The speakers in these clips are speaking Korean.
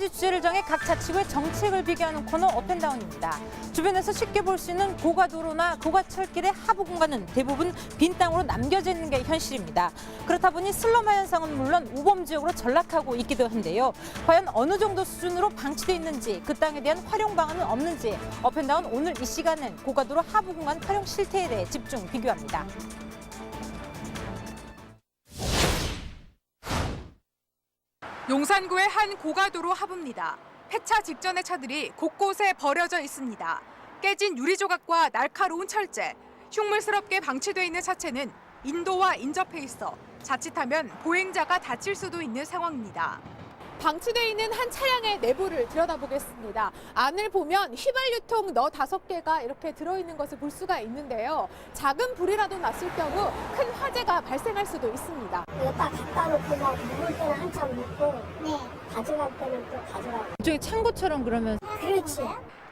가지 주제를 정해 각 자치구의 정책을 비교하는 코너 업앤다운입니다. 주변에서 쉽게 볼 수 있는 고가도로나 고가철길의 하부 공간은 대부분 빈 땅으로 남겨져 있는 게 현실입니다. 그렇다 보니 슬럼화 현상은 물론 우범 지역으로 전락하고 있기도 한데요. 과연 어느 정도 수준으로 방치돼 있는지 그 땅에 대한 활용 방안은 없는지 업앤다운 오늘 이 시간은 고가도로 하부 공간 활용 실태에 대해 집중 비교합니다. 용산구의 한 고가도로 하부입니다. 폐차 직전의 차들이 곳곳에 버려져 있습니다. 깨진 유리 조각과 날카로운 철제, 흉물스럽게 방치돼 있는 차체는 인도와 인접해 있어 자칫하면 보행자가 다칠 수도 있는 상황입니다. 방치되어 있는 한 차량의 내부를 들여다보겠습니다. 안을 보면 휘발유통 너 다섯 개가 이렇게 들어있는 것을 볼 수가 있는데요. 작은 불이라도 났을 경우 큰 화재가 발생할 수도 있습니다. 딱 갖다 놓고 막 먹을 때는 한참 먹고 네. 가져갈 때는 또 가져가고 일종의 창고처럼 그러면 그렇지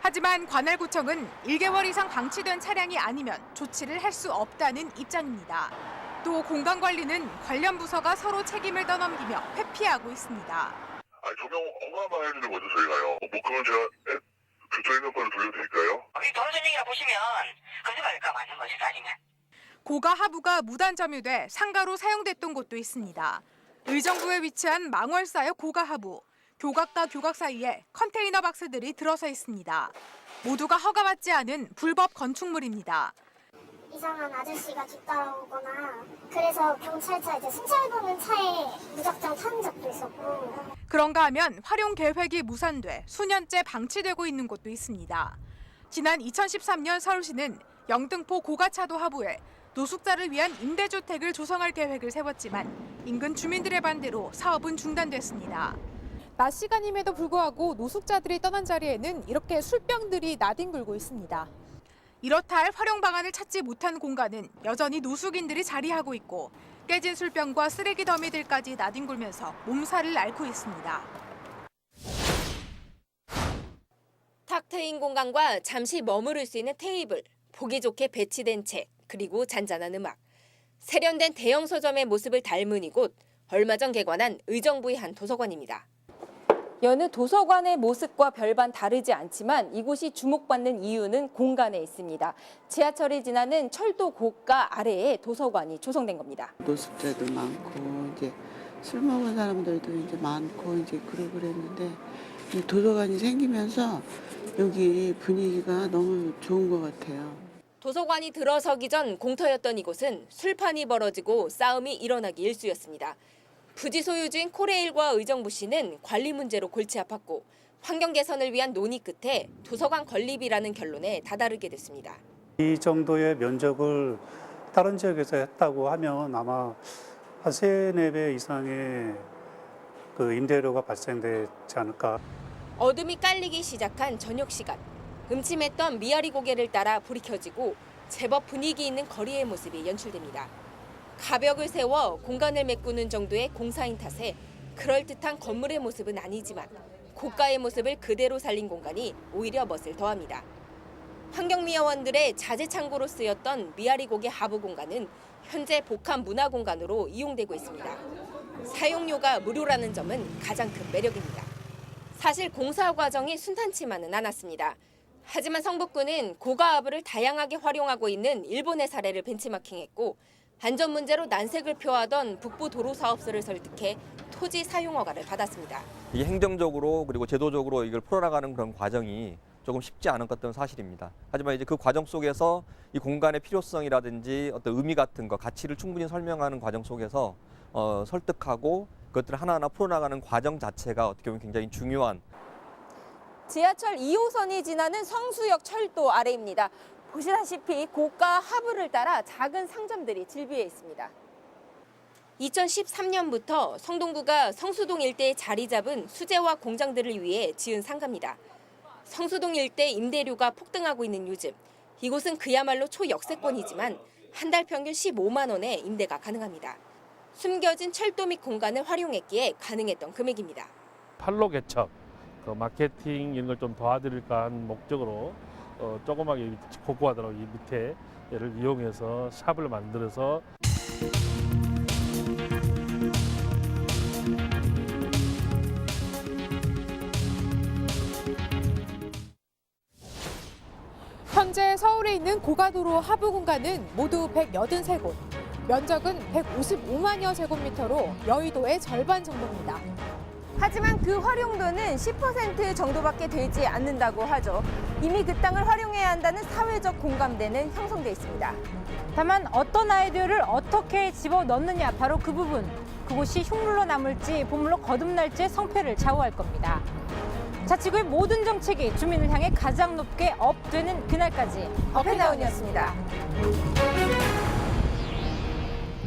하지만 관할구청은 1개월 이상 방치된 차량이 아니면 조치를 할 수 없다는 입장입니다. 또 공간 관리는 관련 부서가 서로 책임을 떠넘기며 회피하고 있습니다. 아니 조명 어마어마한 해주는 거죠 저희가요. 뭐 그건 제가 에, 그 저희 명권을 돌려드릴까요? 여기 도로 전형이라 보시면 거짓말일까 맞는 아니면 고가 하부가 무단 점유돼 상가로 사용됐던 곳도 있습니다. 의정부에 위치한 망월사의 고가 하부. 교각과 교각 사이에 컨테이너 박스들이 들어서 있습니다. 모두가 허가받지 않은 불법 건축물입니다. 이상한 아저씨가 뒤따라오거나 그래서 경찰차 이제 승차해보는 차에 무작정 타는 적도 있었고 그런가 하면 활용 계획이 무산돼 수년째 방치되고 있는 곳도 있습니다. 지난 2013년 서울시는 영등포 고가차도 하부에 노숙자를 위한 임대주택을 조성할 계획을 세웠지만 인근 주민들의 반대로 사업은 중단됐습니다. 낮 시간임에도 불구하고 노숙자들이 떠난 자리에는 이렇게 술병들이 나뒹굴고 있습니다. 이렇다 할 활용 방안을 찾지 못한 공간은 여전히 노숙인들이 자리하고 있고 깨진 술병과 쓰레기 더미들까지 나뒹굴면서 몸살을 앓고 있습니다. 탁 트인 공간과 잠시 머무를 수 있는 테이블, 보기 좋게 배치된 책, 그리고 잔잔한 음악. 세련된 대형 서점의 모습을 닮은 이곳, 얼마 전 개관한 의정부의 한 도서관입니다. 여느 도서관의 모습과 별반 다르지 않지만 이곳이 주목받는 이유는 공간에 있습니다. 지하철이 지나는 철도 고가 아래에 도서관이 조성된 겁니다. 노숙자도 많고 이제 술 먹은 사람들도 이제 많고 이제 그러고 그랬는데 이 도서관이 생기면서 여기 분위기가 너무 좋은 것 같아요. 도서관이 들어서기 전 공터였던 이곳은 술판이 벌어지고 싸움이 일어나기 일쑤였습니다. 부지 소유주인 코레일과 의정부시는 관리 문제로 골치 아팠고 환경 개선을 위한 논의 끝에 도서관 건립이라는 결론에 다다르게 됐습니다. 이 정도의 면적을 다른 지역에서 했다고 하면 아마 한 세네 배 이상의 그 임대료가 발생되지 않을까. 어둠이 깔리기 시작한 저녁 시간. 음침했던 미아리 고개를 따라 불이 켜지고 제법 분위기 있는 거리의 모습이 연출됩니다. 가벽을 세워 공간을 메꾸는 정도의 공사인 탓에 그럴듯한 건물의 모습은 아니지만 고가의 모습을 그대로 살린 공간이 오히려 멋을 더합니다. 환경미화원들의 자재 창고로 쓰였던 미아리 고개 하부 공간은 현재 복합 문화 공간으로 이용되고 있습니다. 사용료가 무료라는 점은 가장 큰 매력입니다. 사실 공사 과정이 순탄치만은 않았습니다. 하지만 성북구는 고가 하부를 다양하게 활용하고 있는 일본의 사례를 벤치마킹했고 안전 문제로 난색을 표하던 북부 도로 사업소를 설득해 토지 사용 허가를 받았습니다. 이게 행정적으로 그리고 제도적으로 이걸 풀어나가는 그런 과정이 조금 쉽지 않은 것은 사실입니다. 하지만 이제 그 과정 속에서 이 공간의 필요성이라든지 어떤 의미 같은 거, 가치를 충분히 설명하는 과정 속에서 어, 설득하고 그것들을 하나하나 풀어나가는 과정 자체가 어떻게 보면 굉장히 중요한 지하철 2호선이 지나는 성수역 철도 아래입니다. 보시다시피 고가 하부를 따라 작은 상점들이 질비해 있습니다. 2013년부터 성동구가 성수동 일대에 자리 잡은 수제화 공장들을 위해 지은 상가입니다. 성수동 일대 임대료가 폭등하고 있는 요즘 이곳은 그야말로 초역세권이지만 한 달 평균 15만 원에 임대가 가능합니다. 숨겨진 철도 및 공간을 활용했기에 가능했던 금액입니다. 팔로 개척, 그 마케팅 이런 걸 좀 도와드릴까 하는 목적으로 어, 조그맣게 고고하더라고요. 이 밑에 얘를 이용해서 샵을 만들어서 현재 서울에 있는 고가도로 하부 공간은 모두 183곳, 면적은 155만여 제곱미터로 여의도의 절반 정도입니다. 하지만 그 활용도는 10% 정도밖에 되지 않는다고 하죠. 이미 그 땅을 활용해야 한다는 사회적 공감대는 형성돼 있습니다. 다만 어떤 아이디어를 어떻게 집어넣느냐 바로 그 부분. 그곳이 흉물로 남을지 보물로 거듭날지의 성패를 좌우할 겁니다. 자치구의 모든 정책이 주민을 향해 가장 높게 업되는 그날까지 업앤다운이었습니다.